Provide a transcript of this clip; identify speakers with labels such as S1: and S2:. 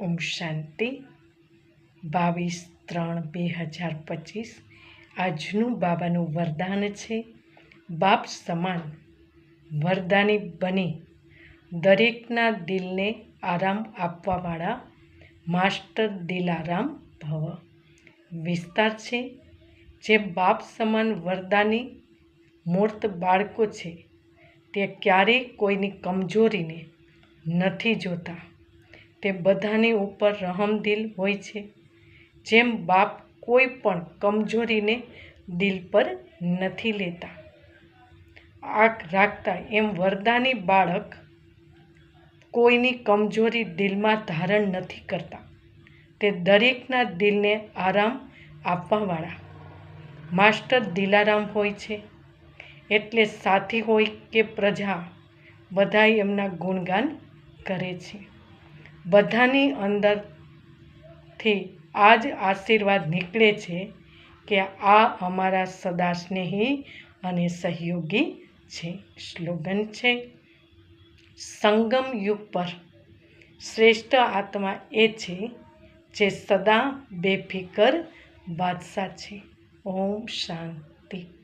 S1: ઓમ શાંતિ. બાવીસ ત્રણ બે હજાર પચીસ. આજનું બાબાનું વરદાન છે. બાપ સમાન. વરદાની બની. દરેકના દિલને આરામ આપવાવાળા માસ્ટર દિલારામ ભવ. વિસ્તાર છે. જે બાપ સમાન વરદાની મૂર્ત બાળકો છે. તે ક્યારેય કોઈની કમજોરીને નથી જોતા. તે બધાની ઉપર રહમદિલ હોય છે. જેમ બાપ કોઈ પણ કમજોરીને દિલ પર નથી લેતા. આંખ રાખતા એમ વરદાની બાળક કોઈની કમજોરી દિલમાં ધારણ નથી કરતા. તે દરેકના દિલને આરામ આપવાવાળા. માસ્ટર દિલારામ હોય છે. એટલે સાથી હોય કે પ્રજા બધા એમના ગુણગાન કરે છે. બધાની અંદરથી આ જ આશીર્વાદ નીકળે છે કે આ અમારા સદા સ્નેહી અને સહયોગી છે. સ્લોગન છે, સંગમ યુગ પર. શ્રેષ્ઠ આત્મા એ છે જે સદા બેફિકર બાદશાહ છે. ઓમ શાંતિ.